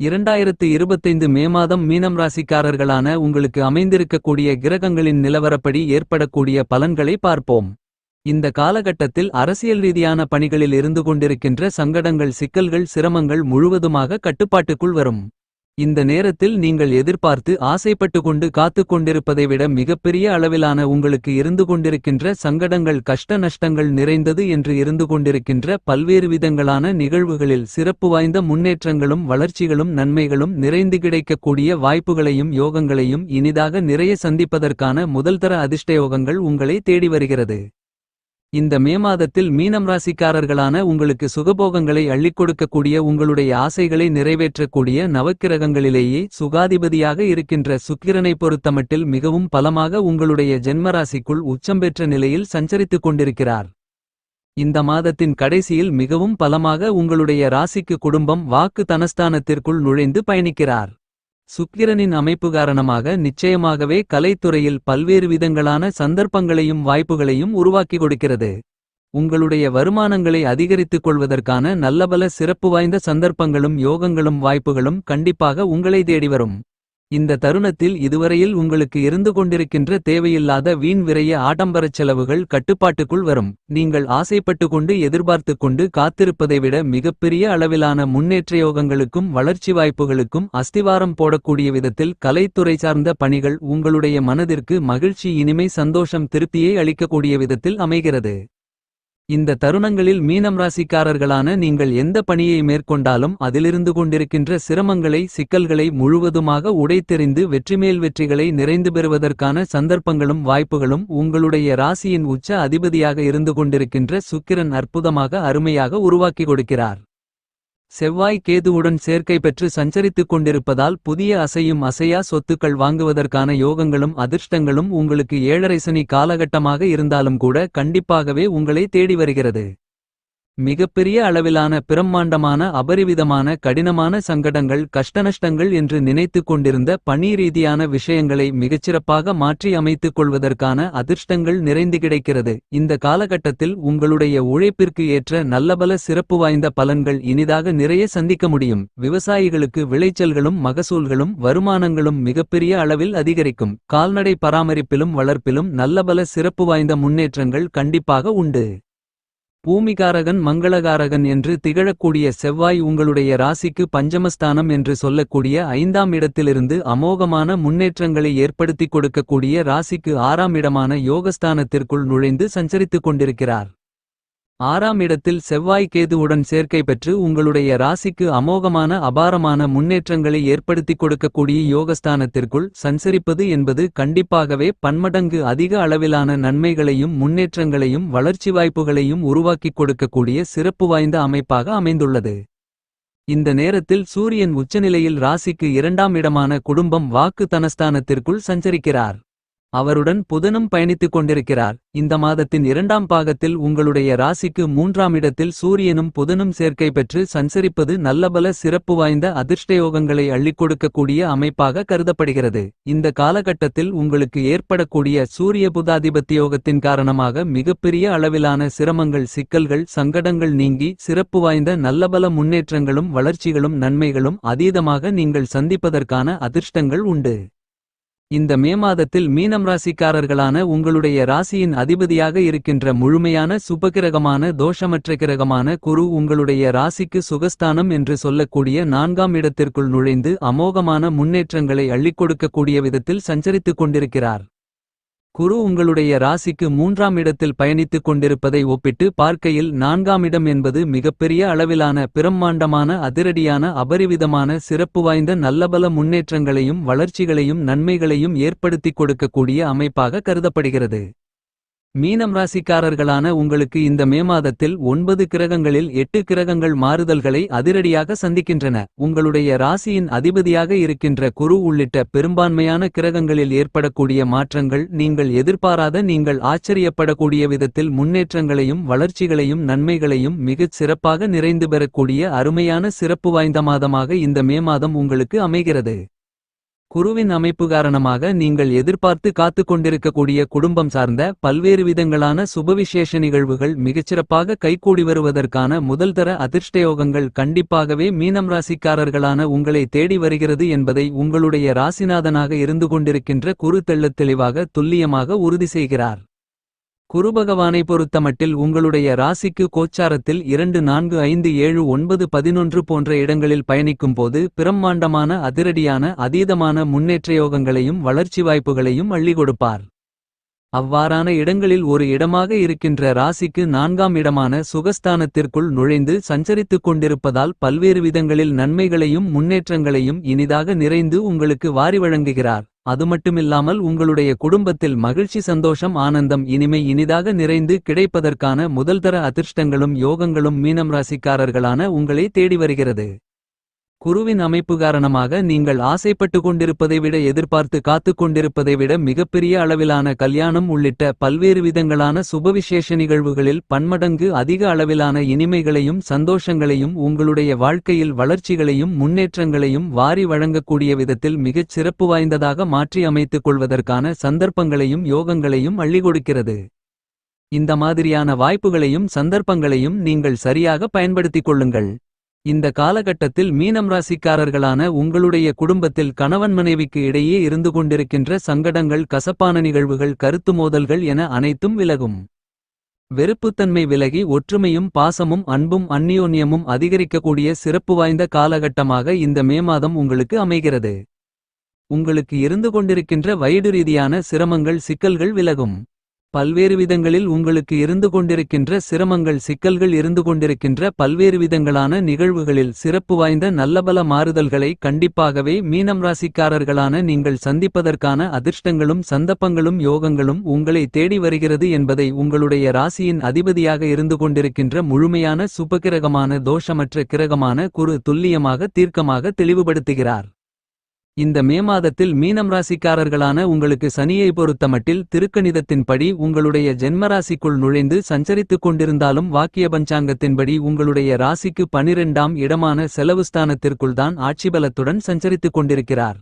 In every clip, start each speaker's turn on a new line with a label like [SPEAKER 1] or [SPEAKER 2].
[SPEAKER 1] இரண்டாயிரத்து இருபத்தைந்து மே மாதம் மீனம் ராசிக்காரர்களான உங்களுக்கு அமைந்திருக்கக்கூடிய கிரகங்களின் நிலவரப்படி ஏற்படக்கூடிய பலன்களை பார்ப்போம். இந்த காலகட்டத்தில் அரசியல் ரீதியான பணிகளில் இருந்து கொண்டிருக்கின்ற சங்கடங்கள் சிக்கல்கள் சிரமங்கள் முழுவதுமாக கட்டுப்பாட்டுக்குள் வரும். இந்த நேரத்தில் நீங்கள் எதிர்பார்த்து ஆசைப்பட்டு கொண்டு காத்து கொண்டிருப்பதை விட மிகப்பெரிய அளவிலான உங்களுக்கு இருந்து கொண்டிருக்கின்ற சங்கடங்கள் கஷ்ட நஷ்டங்கள் நிறைந்தது என்று இருந்து கொண்டிருக்கின்ற பல்வேறு விதங்களான நிகழ்வுகளில் சிறப்பு வாய்ந்த முன்னேற்றங்களும் வளர்ச்சிகளும் நன்மைகளும் நிறைந்து கிடைக்கக்கூடிய வாய்ப்புகளையும் யோகங்களையும் இனிதாக நிறைய சந்திப்பதற்கான முதல்தர அதிர்ஷ்டயோகங்கள் உங்களை தேடி வருகிறது. இந்த மே மாதத்தில் மீனம் ராசிக்காரர்களான உங்களுக்கு சுகபோகங்களை அள்ளிக் கொடுக்கக்கூடிய உங்களுடைய ஆசைகளை நிறைவேற்றக்கூடிய நவக்கிரகங்களிலேயே சுகாதிபதியாக இருக்கின்ற சுக்கிரனை பொறுத்தமட்டில் மிகவும் பலமாக உங்களுடைய ஜென்மராசிக்குள் உச்சம் பெற்ற நிலையில் சஞ்சரித்துக் கொண்டிருக்கிறார். இந்த மாதத்தின் கடைசியில் மிகவும் பலமாக உங்களுடைய ராசிக்கு குடும்பம் வாக்கு தனஸ்தானத்திற்குள் நுழைந்து பயணிக்கிறார். சுக்கிரனின் அமைப்பு காரணமாக நிச்சயமாகவே கலைத்துறையில் பல்வேறு விதங்களான சந்தர்ப்பங்களையும் வாய்ப்புகளையும் உருவாக்கி கொடுக்கிறது. உங்களுடைய வருமானங்களை அதிகரித்துக் கொள்வதற்கான நல்லபல சிறப்பு வாய்ந்த சந்தர்ப்பங்களும் யோகங்களும் வாய்ப்புகளும் கண்டிப்பாக உங்களை தேடி வரும். இந்த தருணத்தில் இதுவரையில் உங்களுக்கு இருந்து கொண்டிருக்கின்ற தேவையில்லாத வீண் விரைய ஆடம்பரச் செலவுகள் கட்டுப்பாட்டுக்குள் வரும். நீங்கள் ஆசைப்பட்டு கொண்டு எதிர்பார்த்துக் கொண்டு காத்திருப்பதை விட மிகப்பெரிய அளவிலான முன்னேற்ற யோகங்களுக்கும் வளர்ச்சி வாய்ப்புகளுக்கும் அஸ்திவாரம் போடக்கூடிய விதத்தில் கலைத்துறை சார்ந்த பணிகள் உங்களுடைய மனதிற்கு மகிழ்ச்சி இனிமை சந்தோஷம் திருப்தியை அளிக்கக்கூடிய விதத்தில் அமைகிறது. இந்த தருணங்களில் மீனம் ராசிக்காரர்களான நீங்கள் எந்த பணியை மேற்கொண்டாலும் அதிலிருந்து கொண்டிருக்கின்ற சிரமங்களை சிக்கல்களை முழுவதுமாக உடைத்தெறிந்து வெற்றிமேல் வெற்றிகளை நிறைந்து பெறுவதற்கான சந்தர்ப்பங்களும் வாய்ப்புகளும் உங்களுடைய ராசியின் உச்ச அதிபதியாக இருந்து கொண்டிருக்கின்ற சுக்கிரன் அற்புதமாக அருமையாக உருவாக்கி கொடுக்கிறார். செவ்வாய் கேதுவுடன் சேர்க்கை பெற்று சஞ்சரித்துக் கொண்டிருப்பதால் புதிய அசையும் அசையா சொத்துக்கள் வாங்குவதற்கான யோகங்களும் அதிர்ஷ்டங்களும் உங்களுக்கு ஏழரை சனி காலகட்டமாக இருந்தாலும் கூட கண்டிப்பாகவே உங்களை தேடி வருகிறது. மிகப்பெரிய அளவிலான பிரம்மாண்டமான அபரிவிதமான கடினமான சங்கடங்கள் கஷ்டநஷ்டங்கள் என்று நினைத்துக் கொண்டிருந்த பணி ரீதியான விஷயங்களை மிகச்சிறப்பாக மாற்றி அமைத்துக் கொள்வதற்கான அதிர்ஷ்டங்கள் நிறைந்து கிடைக்கிறது. இந்த காலகட்டத்தில் உங்களுடைய உழைப்பிற்கு ஏற்ற நல்லபல சிறப்பு வாய்ந்த பலன்கள் இனிதாக நிறைய சந்திக்க முடியும். விவசாயிகளுக்கு விளைச்சல்களும் மகசூல்களும் வருமானங்களும் மிகப்பெரிய அளவில் அதிகரிக்கும். கால்நடை பராமரிப்பிலும் வளர்ப்பிலும் நல்லபல சிறப்பு வாய்ந்த முன்னேற்றங்கள் கண்டிப்பாக உண்டு. பூமிகாரகன் மங்களகாரகன் என்று திகழக்கூடிய செவ்வாய் உங்களுடைய ராசிக்கு பஞ்சமஸ்தானம் என்று சொல்லக்கூடிய ஐந்தாம் இடத்திலிருந்து அமோகமான முன்னேற்றங்களை ஏற்படுத்திக் கொடுக்கக்கூடிய ராசிக்கு ஆறாம் இடமான யோகஸ்தானத்திற்குள் நுழைந்து சஞ்சரித்துக் கொண்டிருக்கிறார். ஆறாம் இடத்தில் செவ்வாய் கேதுவுடன் சேர்க்கை பெற்று உங்களுடைய ராசிக்கு அமோகமான அபாரமான முன்னேற்றங்களை ஏற்படுத்திக் கொடுக்கக்கூடிய யோகஸ்தானத்திற்குள் சஞ்சரிப்பது என்பது கண்டிப்பாகவே பன்மடங்கு அதிக அளவிலான நன்மைகளையும் முன்னேற்றங்களையும் வளர்ச்சி வாய்ப்புகளையும் உருவாக்கிக் கொடுக்கக்கூடிய சிறப்பு வாய்ந்த அமைப்பாக அமைந்துள்ளது. இந்த நேரத்தில் சூரியன் உச்சநிலையில் ராசிக்கு இரண்டாம் இடமான குடும்பம் வாக்கு தனஸ்தானத்திற்குள் சஞ்சரிக்கிறார். அவருடன் புதனும் பயணித்துக் கொண்டிருக்கிறார். இந்த மாதத்தின் இரண்டாம் பாகத்தில் உங்களுடைய ராசிக்கு மூன்றாம் இடத்தில் சூரியனும் புதனும் சேர்க்கை பெற்று சஞ்சரிப்பது நல்லபல சிறப்பு வாய்ந்த அதிர்ஷ்டயோகங்களை அள்ளிக் கொடுக்கக்கூடிய அமைப்பாக கருதப்படுகிறது. இந்த காலகட்டத்தில் உங்களுக்கு ஏற்படக்கூடிய சூரிய புதாதிபத்தியோகத்தின் காரணமாக மிகப்பெரிய அளவிலான சிரமங்கள் சிக்கல்கள் சங்கடங்கள் நீங்கி சிறப்பு வாய்ந்த நல்லபல முன்னேற்றங்களும் வளர்ச்சிகளும் நன்மைகளும் அதீதமாக நீங்கள் சந்திப்பதற்கான அதிர்ஷ்டங்கள் உண்டு. இந்த மே மாதத்தில் மீனம் ராசிக்காரர்களான உங்களுடைய ராசியின் அதிபதியாக இருக்கின்ற முழுமையான சுபகிரகமான தோஷமற்ற கிரகமான குரு உங்களுடைய ராசிக்கு சுகஸ்தானம் என்று சொல்லக்கூடிய நான்காம் இடத்திற்குள் நுழைந்து அமோகமான முன்னேற்றங்களை அள்ளிக் கொடுக்கக்கூடிய விதத்தில் சஞ்சரித்துக் கொண்டிருக்கிறார். குரு உங்களுடைய ராசிக்கு மூன்றாம் இடத்தில் பயணித்துக் கொண்டிருப்பதை ஒப்பிட்டு பார்க்கையில் நான்காம் இடம் என்பது மிகப்பெரிய அளவிலான பிரம்மாண்டமான அதிரடியான அபரிவிதமான சிறப்பு வாய்ந்த நல்லபல முன்னேற்றங்களையும் வளர்ச்சிகளையும் நன்மைகளையும் ஏற்படுத்திக் கொடுக்கக்கூடிய அமைப்பாக கருதப்படுகிறது. மீனம் ராசிக்காரர்களான உங்களுக்கு இந்த மே மாதத்தில் ஒன்பது கிரகங்களில் எட்டு கிரகங்கள் மாறுதல்களை அதிரடியாக சந்திக்கின்றன. உங்களுடைய ராசியின் அதிபதியாக இருக்கின்ற குரு உள்ளிட்ட பெரும்பான்மையான கிரகங்களில் ஏற்படக்கூடிய மாற்றங்கள் நீங்கள் எதிர்பாராத நீங்கள் ஆச்சரியப்படக்கூடிய விதத்தில் முன்னேற்றங்களையும் வளர்ச்சிகளையும் நன்மைகளையும் மிகச் சிறப்பாக நிறைந்து பெறக்கூடிய அருமையான சிறப்பு வாய்ந்த மாதமாக இந்த மே மாதம் உங்களுக்கு அமைகிறது. குருவின் அமைப்பு காரணமாக நீங்கள் எதிர்பார்த்து காத்து கொண்டிருக்கக்கூடிய குடும்பம் சார்ந்த பல்வேறு விதங்களான சுபவிசேஷ நிகழ்வுகள் மிகச்சிறப்பாக கைகூடி வருவதற்கான முதல்தர அதிர்ஷ்டயோகங்கள் கண்டிப்பாகவே மீனம் ராசிக்காரர்களான உங்களை தேடி வருகிறது என்பதை உங்களுடைய ராசிநாதனாக இருந்து கொண்டிருக்கின்ற குரு தெள்ளத் தெளிவாக துல்லியமாக உறுதி செய்கிறார். குருபகவானை பொறுத்தமட்டில் உங்களுடைய ராசிக்கு கோச்சாரத்தில் இரண்டு நான்கு ஐந்து ஏழு ஒன்பது பதினொன்று போன்ற இடங்களில் பயணிக்கும் போது பிரம்மாண்டமான அதிரடியான அதீதமான முன்னேற்ற யோகங்களையும் வளர்ச்சி வாய்ப்புகளையும் அள்ளி கொடுப்பார். அவ்வாறான இடங்களில் ஒரு இடமாக இருக்கின்ற ராசிக்கு நான்காம் இடமான சுகஸ்தானத்திற்குள் நுழைந்து சஞ்சரித்துக் கொண்டிருப்பதால் பல்வேறு விதங்களில் நன்மைகளையும் முன்னேற்றங்களையும் இனிதாக நிறைந்து உங்களுக்கு வாரி வழங்குகிறார். அதுமட்டுமில்லாமல் உங்களுடைய குடும்பத்தில் மகிழ்ச்சி சந்தோஷம் ஆனந்தம் இனிமை இனிதாக நிறைந்து கிடைப்பதற்கான முதல்தர அதிர்ஷ்டங்களும் யோகங்களும் மீனம் ராசிக்காரர்களான உங்களை தேடி வருகிறது. குருவின் அமைப்பு காரணமாக நீங்கள் ஆசைப்பட்டு கொண்டிருப்பதை விட எதிர்பார்த்து காத்துக் கொண்டிருப்பதை விட மிகப்பெரிய அளவிலான கல்யாணம் உள்ளிட்ட பல்வேறு விதங்களான சுபவிசேஷ நிகழ்வுகளில் பன்மடங்கு அதிக அளவிலான இனிமைகளையும் சந்தோஷங்களையும் உங்களுடைய வாழ்க்கையில் வளர்ச்சிகளையும் முன்னேற்றங்களையும் வாரி வழங்கக்கூடிய விதத்தில் மிகச் சிறப்பு வாய்ந்ததாக மாற்றி அமைத்துக் கொள்வதற்கான சந்தர்ப்பங்களையும் யோகங்களையும் அள்ளி கொடுக்கிறது. இந்த மாதிரியான வாய்ப்புகளையும் சந்தர்ப்பங்களையும் நீங்கள் சரியாக பயன்படுத்திக் கொள்ளுங்கள். இந்த காலகட்டத்தில் மீனம் ராசிக்காரர்களான உங்களுடைய குடும்பத்தில் கணவன் மனைவிக்கு இடையே இருந்து கொண்டிருக்கின்ற சங்கடங்கள் கசப்பான நிகழ்வுகள் கருத்து மோதல்கள் என அனைத்தும் விலகும். வெறுப்புத்தன்மை விலகி ஒற்றுமையும் பாசமும் அன்பும் அந்நியோன்யமும் அதிகரிக்கக்கூடிய சிறப்பு வாய்ந்த காலகட்டமாக இந்த மே மாதம் உங்களுக்கு அமைகிறது. உங்களுக்கு இருந்து கொண்டிருக்கின்ற வயது ரீதியான சிரமங்கள் சிக்கல்கள் விலகும். பல்வேறு விதங்களில் உங்களுக்கு இருந்து கொண்டிருக்கின்ற சிரமங்கள் சிக்கல்கள் இருந்து கொண்டிருக்கின்ற பல்வேறு விதங்களான நிகழ்வுகளில் சிறப்பு வாய்ந்த நல்லபல மாறுதல்களை கண்டிப்பாகவே மீனம் ராசிக்காரர்களான நீங்கள் சந்திப்பதற்கான அதிர்ஷ்டங்களும் சந்தப்பங்களும் யோகங்களும் உங்களை தேடி வருகிறது என்பதை உங்களுடைய ராசியின் அதிபதியாக இருந்து கொண்டிருக்கின்ற முழுமையான சுபகிரகமான தோஷமற்ற கிரகமான குரு துல்லியமாக தீர்க்கமாக தெளிவுபடுத்துகிறார். இந்த மே மாதத்தில் மீனம் ராசிக்காரர்களான உங்களுக்கு சனியை பொறுத்தமட்டில் திருக்கணிதத்தின்படி உங்களுடைய ஜென்மராசிக்குள் நுழைந்து சஞ்சரித்துக் கொண்டிருந்தாலும் வாக்கிய பஞ்சாங்கத்தின்படி உங்களுடைய ராசிக்கு பனிரெண்டாம் இடமான செலவுஸ்தானத்திற்குள்தான் ஆட்சிபலத்துடன் சஞ்சரித்துக் கொண்டிருக்கிறார்.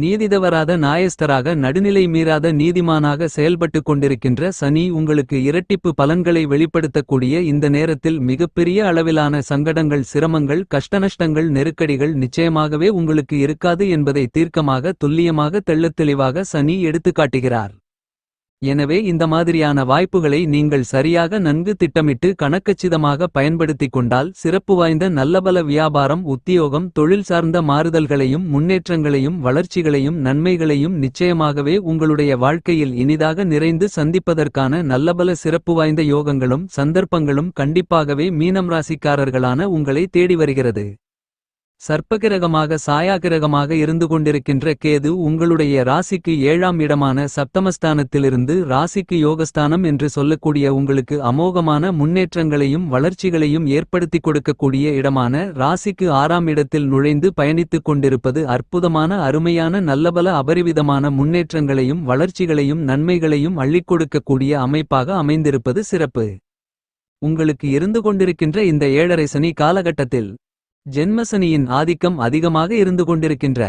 [SPEAKER 1] நீதிதவராத நாயஸ்தராக நடுநிலை மீறாத நீதிமானாக செயல்பட்டுக் கொண்டிருக்கின்ற சனி உங்களுக்கு இரட்டிப்பு பலன்களை வெளிப்படுத்தக்கூடிய இந்த நேரத்தில் மிகப்பெரிய அளவிலான சங்கடங்கள் சிரமங்கள் கஷ்டநஷ்டங்கள் நெருக்கடிகள் நிச்சயமாகவே உங்களுக்கு இருக்காது என்பதை தீர்க்கமாக துல்லியமாக தெள்ளத் தெளிவாக சனி எடுத்துக்காட்டுகிறார். எனவே இந்த மாதிரியான வாய்ப்புகளை நீங்கள் சரியாக நன்கு திட்டமிட்டு கணக்கச்சிதமாக பயன்படுத்திக் கொண்டால் சிறப்பு வாய்ந்த நல்லபல வியாபாரம் உத்தியோகம் தொழில் சார்ந்த மாறுதல்களையும் முன்னேற்றங்களையும் வளர்ச்சிகளையும் நன்மைகளையும் நிச்சயமாகவே உங்களுடைய வாழ்க்கையில் இனிதாக நிறைந்து சந்திப்பதற்கான நல்லபல சிறப்பு வாய்ந்த யோகங்களும் சந்தர்ப்பங்களும் கண்டிப்பாகவே மீனம் ராசிக்காரர்களான உங்களை தேடி வருகிறது. சர்ப்பகிரகமாக சாயாகிரகமாக இருந்து கொண்டிருக்கின்ற கேது உங்களுடைய ராசிக்கு ஏழாம் இடமான சப்தமஸ்தானத்திலிருந்து ராசிக்கு யோகஸ்தானம் என்று சொல்லக்கூடிய உங்களுக்கு அமோகமான முன்னேற்றங்களையும் வளர்ச்சிகளையும் ஏற்படுத்திக் கொடுக்கக்கூடிய இடமான ராசிக்கு ஆறாம் இடத்தில் நுழைந்து பயணித்துக் கொண்டிருப்பது அற்புதமான அருமையான நல்லபல அபரிவிதமான முன்னேற்றங்களையும் வளர்ச்சிகளையும் நன்மைகளையும் அள்ளிக் கொடுக்கக்கூடிய அமைப்பாக அமைந்திருப்பது சிறப்பு. உங்களுக்கு இருந்து கொண்டிருக்கின்ற இந்த ஏழரை சனி காலகட்டத்தில் ஜென்மசனியின் ஆதிக்கம் அதிகமாக இருந்து கொண்டிருக்கின்ற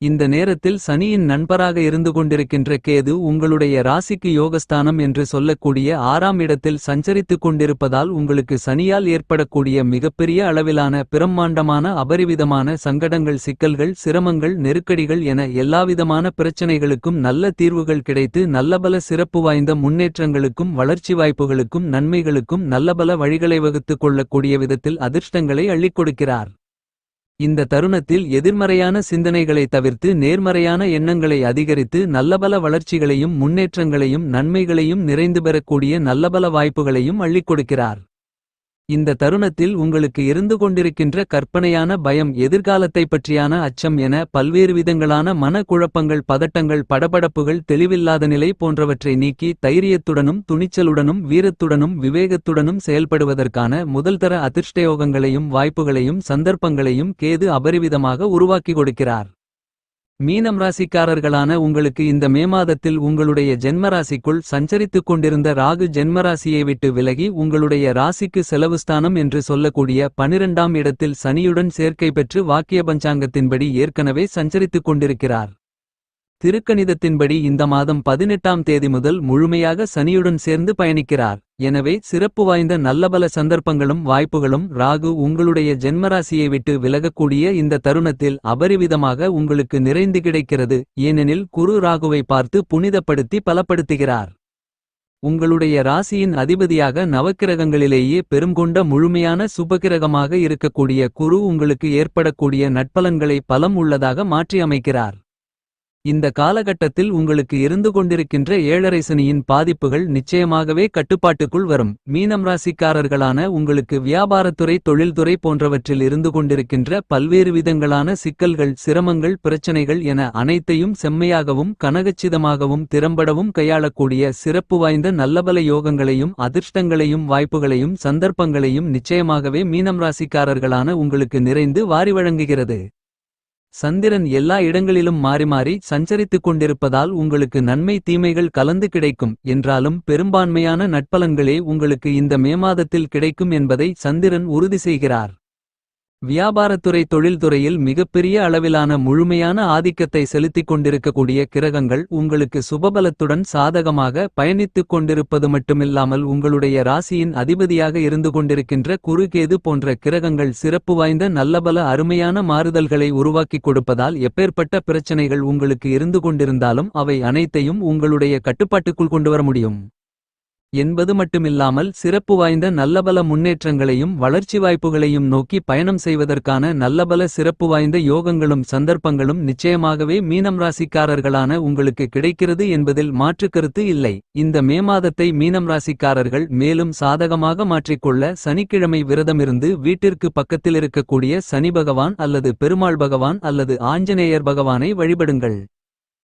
[SPEAKER 1] இந்த நேரத்தில் சனியின் நண்பராக இருந்து கொண்டிருக்கின்ற கேது உங்களுடைய ராசிக்கு யோகஸ்தானம் என்று சொல்லக்கூடிய ஆறாம் இடத்தில் சஞ்சரித்துக் கொண்டிருப்பதால் உங்களுக்கு சனியால் ஏற்படக்கூடிய மிகப்பெரிய அளவிலான பிரம்மாண்டமான அபரிவிதமான சங்கடங்கள் சிக்கல்கள் சிரமங்கள் நெருக்கடிகள் என எல்லாவிதமான பிரச்சனைகளுக்கும் நல்ல தீர்வுகள் கிடைத்து நல்லபல சிறப்பு வாய்ந்த முன்னேற்றங்களுக்கும் வளர்ச்சி வாய்ப்புகளுக்கும் நன்மைகளுக்கும் நல்லபல வழிகளை வகுத்துக் கொள்ளக்கூடிய விதத்தில் அதிர்ஷ்டங்களை அள்ளிக் கொடுக்கிறார். இந்த தருணத்தில் எதிர்மறையான சிந்தனைகளை தவிர்த்து நேர்மறையான எண்ணங்களை அதிகரித்து நல்லபல வளர்ச்சிகளையும் முன்னேற்றங்களையும் நன்மைகளையும் நிறைந்து பெறக்கூடிய நல்லபல வாய்ப்புகளையும் அள்ளிக் கொடுக்கிறார். இந்த தருணத்தில் உங்களுக்கு இருந்து கொண்டிருக்கின்ற கற்பனையான பயம் எதிர்காலத்தை பற்றியான அச்சம் என பல்வேறு விதங்களான மன குழப்பங்கள் பதட்டங்கள் படபடப்புகள் தெளிவில்லாத நிலை போன்றவற்றை நீக்கி தைரியத்துடனும் துணிச்சலுடனும் வீரத்துடனும் விவேகத்துடனும் செயல்படுவதற்கான முதல்தர அதிர்ஷ்டயோகங்களையும் வாய்ப்புகளையும் சந்தர்ப்பங்களையும் கேது அபரிவிதமாக உருவாக்கி கொடுக்கிறார். மீனம் ராசிக்காரர்களான உங்களுக்கு இந்த மே மாதத்தில் உங்களுடைய ஜென்மராசிக்குள் சஞ்சரித்துக் கொண்டிருந்த ராகு ஜென்மராசியை விட்டு விலகி உங்களுடைய ராசிக்கு செலவுஸ்தானம் என்று சொல்லக்கூடிய பனிரெண்டாம் இடத்தில் சனியுடன் சேர்க்கை பெற்று வாக்கிய பஞ்சாங்கத்தின்படி ஏற்கனவே சஞ்சரித்துக் கொண்டிருக்கிறார். திருக்கணிதத்தின்படி இந்த மாதம் பதினெட்டாம் தேதி முதல் முழுமையாக சனியுடன் சேர்ந்து பயணிக்கிறார். எனவே சிறப்பு வாய்ந்த நல்லபல சந்தர்ப்பங்களும் வாய்ப்புகளும் ராகு உங்களுடைய ஜென்மராசியை விட்டு விலகக்கூடிய இந்த தருணத்தில் அபரிவிதமாக உங்களுக்கு நிறைந்து கிடைக்கிறது. ஏனெனில் குரு ராகுவை பார்த்து புனிதப்படுத்தி பலப்படுத்துகிறார். உங்களுடைய ராசியின் அதிபதியாக நவக்கிரகங்களிலேயே பெருங்கொண்ட முழுமையான சுபகிரகமாக இருக்கக்கூடிய குரு உங்களுக்கு ஏற்படக்கூடிய நட்பலன்களை பலம் உள்ளதாக மாற்றி அமைக்கிறார் இந்த காலகட்டத்தில் உங்களுக்கு இருந்து கொண்டிருக்கின்ற ஏழரை சனியின் பாதிப்புகள் நிச்சயமாகவே கட்டுப்பாட்டுக்குள் வரும். மீனம் ராசிக்காரர்களான உங்களுக்கு வியாபாரத்துறை தொழில்துறை போன்றவற்றில் இருந்து கொண்டிருக்கின்ற பல்வேறு விதங்களான சிக்கல்கள் சிரமங்கள் பிரச்சனைகள் என அனைத்தையும் செம்மையாகவும் கனகச்சிதமாகவும் திறம்படவும் கையாளக்கூடிய சிறப்பு வாய்ந்த நல்லபல யோகங்களையும் அதிர்ஷ்டங்களையும் வாய்ப்புகளையும் சந்தர்ப்பங்களையும் நிச்சயமாகவே மீனம் ராசிக்காரர்களான உங்களுக்கு நிறைந்து வாரி வழங்குகிறது. சந்திரன் எல்லா இடங்களிலும் மாறி மாறி சஞ்சரித்துக் கொண்டிருப்பதால் உங்களுக்கு நன்மை தீமைகள் கலந்து கிடைக்கும். என்றாலும் பெரும்பான்மையான நட்பலன்களே உங்களுக்கு இந்த மே மாதத்தில் கிடைக்கும் என்பதை சந்திரன் உறுதி செய்கிறார். வியாபாரத்துறை தொழில்துறையில் மிகப்பெரிய அளவிலான முழுமையான ஆதிக்கத்தை செலுத்திக் கொண்டிருக்கக்கூடிய கிரகங்கள் உங்களுக்கு சுபபலத்துடன் சாதகமாக பயணித்துக் கொண்டிருப்பது மட்டுமில்லாமல் உங்களுடைய ராசியின் அதிபதியாக இருந்து கொண்டிருக்கின்ற குறுகேது போன்ற கிரகங்கள் சிறப்பு வாய்ந்த நல்லபல அருமையான மாறுதல்களை உருவாக்கிக் கொடுப்பதால் எப்பேற்பட்ட பிரச்சனைகள் உங்களுக்கு இருந்து கொண்டிருந்தாலும் அவை அனைத்தையும் உங்களுடைய கட்டுப்பாட்டுக்குள் கொண்டுவர முடியும். என்பது மட்டுமில்லாமல் சிறப்பு வாய்ந்த நல்லபல முன்னேற்றங்களையும் வளர்ச்சி வாய்ப்புகளையும் நோக்கி பயணம் செய்வதற்கான நல்லபல சிறப்பு வாய்ந்த யோகங்களும் சந்தர்ப்பங்களும் நிச்சயமாகவே மீனம் ராசிக்காரர்களான உங்களுக்கு கிடைக்கிறது என்பதில் மாற்றுக்கருத்து இல்லை. இந்த மே மாதத்தை மீனம் ராசிக்காரர்கள் மேலும் சாதகமாக மாற்றிக்கொள்ள சனிக்கிழமை விரதமிருந்து வீட்டிற்கு பக்கத்தில் இருக்கக்கூடிய சனி பகவான் அல்லது பெருமாள் பகவான் அல்லது ஆஞ்சநேயர் பகவானை வழிபடுங்கள்.